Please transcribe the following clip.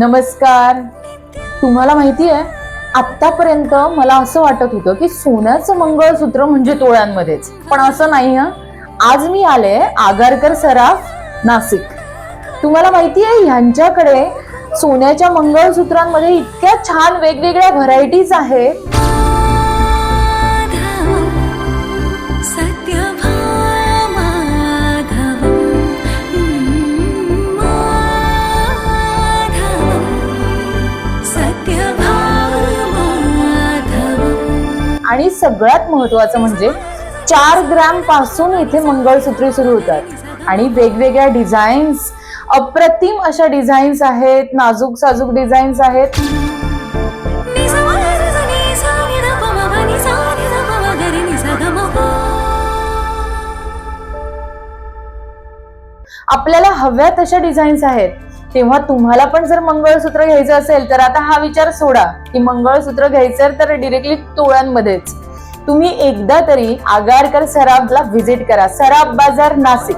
नमस्कार. तुम्हाला माहिती आहे आतापर्यंत मला असं वाटत होतं की सोन्याचं मंगळसूत्र म्हणजे तोळ्यांमध्येच पण असं नाही हं. आज मी आले आगारकर सराफ नाशिक. तुम्हाला माहिती आहे ह्यांच्याकडे सोन्याच्या मंगळसूत्रांमध्ये इतक्या छान वेगवेगळ्या व्हरायटीज आहेत. आणि सगळ्यात महत्वाचं म्हणजे चार ग्रॅमपासून इथे मंगळसूत्रे सुरू होतात. आणि वेगवेगळ्या डिझाईन्स अप्रतिम अशा डिझाईन्स आहेत नाजूक साजूक डिझाईन्स आहेत. आपल्याला हव्या तशा डिझाईन्स आहेत. तेव्हा तुम्हाला पण जर मंगळसूत्र घ्यायचं असेल तर आता हा विचार सोडा की मंगळसूत्र घ्यायचं तर डिरेक्टली तोळ्यांमध्येच तुम्ही एकदा तरी आगारकर सराफला व्हिजिट करा. सराफ बाजार नाशिक.